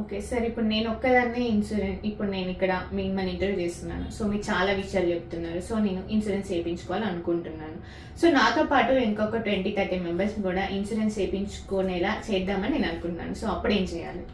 Okay sir ఇప్పుడు నేను ఒక్కదాన్నే ఇన్సూరెన్స్ ఇప్పుడు నేను ఇక్కడ మిమ్మల్ని ఇంటర్వ్యూ చేస్తున్నాను. సో మీరు చాలా విషయాలు చెప్తున్నారు. సో నేను ఇన్సూరెన్స్ చేయించుకోవాలి అనుకుంటున్నాను సో నాతో పాటు ఇంకొక ట్వంటీ థర్టీ మెంబర్స్ కూడా ఇన్సూరెన్స్ చేయించుకునేలా చేద్దామని నేను అనుకుంటున్నాను. సో అప్పుడు ఏం చేయాలి?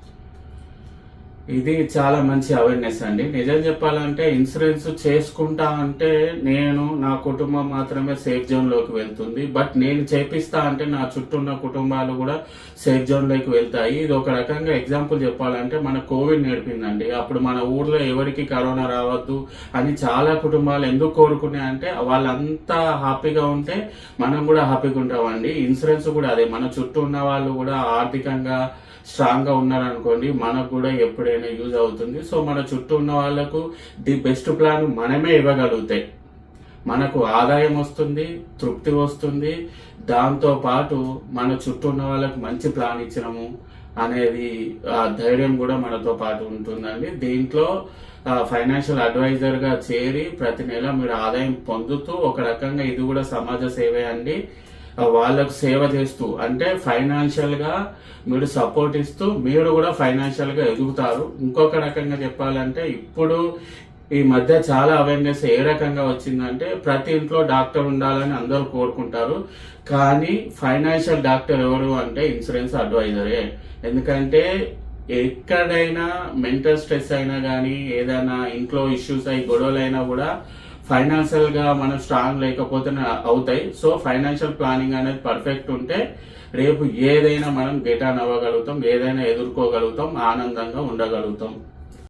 ఇది చాలా మంచి అవేర్నెస్ అండి. నిజం చెప్పాలంటే ఇన్సూరెన్స్ చేసుకుంటా అంటే నేను నా కుటుంబం మాత్రమే సేఫ్ జోన్లోకి వెళ్తుంది. బట్ నేను చేపిస్తా అంటే నా చుట్టూ ఉన్న కుటుంబాలు కూడా సేఫ్ జోన్లోకి వెళ్తాయి. ఇది ఒక రకంగా ఎగ్జాంపుల్ చెప్పాలంటే మన కోవిడ్ నేర్పిందండి. అప్పుడు మన ఊర్లో ఎవరికి కరోనా రావద్దు అని చాలా కుటుంబాలు ఎందుకు కోరుకున్నాయి అంటే వాళ్ళంతా హ్యాపీగా ఉంటే మనం కూడా హ్యాపీగా ఉంటామండి. ఇన్సూరెన్స్ కూడా అదే. మన చుట్టూ ఉన్న వాళ్ళు కూడా ఆర్థికంగా స్ట్రాంగ్గా ఉన్నారనుకోండి మనకు కూడా ఏదైనా యూజ్ అవుతుంది. సో మన చుట్టూ ఉన్న వాళ్ళకు ది బెస్ట్ ప్లాన్ మనమే ఇవ్వగలుగుతాయి మనకు ఆదాయం వస్తుంది తృప్తి వస్తుంది. దాంతో పాటు మన చుట్టూ ఉన్న వాళ్ళకు మంచి ప్లాన్ ఇచ్చినము అనేది ఆ ధైర్యం కూడా మనతో పాటు ఉంటుందండి. దీంట్లో ఫైనాన్షియల్ అడ్వైజర్గా చేరి ప్రతి నెల మీరు ఆదాయం పొందుతూ ఒక రకంగా ఇది కూడా సమాజ సేవే అండి. వాళ్ళకు సేవ చేస్తూ అంటే ఫైనాన్షియల్గా మీరు సపోర్ట్ ఇస్తూ మీరు కూడా ఫైనాన్షియల్గా ఎదుగుతారు. ఇంకొక రకంగా చెప్పాలంటే ఇప్పుడు ఈ మధ్య చాలా అవేర్నెస్ ఏ రకంగా వచ్చిందంటే ప్రతి ఇంట్లో డాక్టర్ ఉండాలని అందరూ కోరుకుంటారు. కానీ ఫైనాన్షియల్ డాక్టర్ ఎవరు అంటే ఇన్సూరెన్స్ అడ్వైజరే. ఎందుకంటే ఎక్కడైనా మెంటల్ స్ట్రెస్ అయినా కానీ ఏదైనా ఇంట్లో ఇష్యూస్ అయి గొడవలైనా కూడా ఫైనాన్షియల్గా మనం స్ట్రాంగ్ లేకపోతే అవుతాయి. సో ఫైనాన్షియల్ ప్లానింగ్ అనేది పర్ఫెక్ట్ ఉంటే రేపు ఏదైనా మనం గెటాన్ అవ్వగలుగుతాం ఏదైనా ఎదుర్కోగలుగుతాం ఆనందంగా ఉండగలుగుతాం.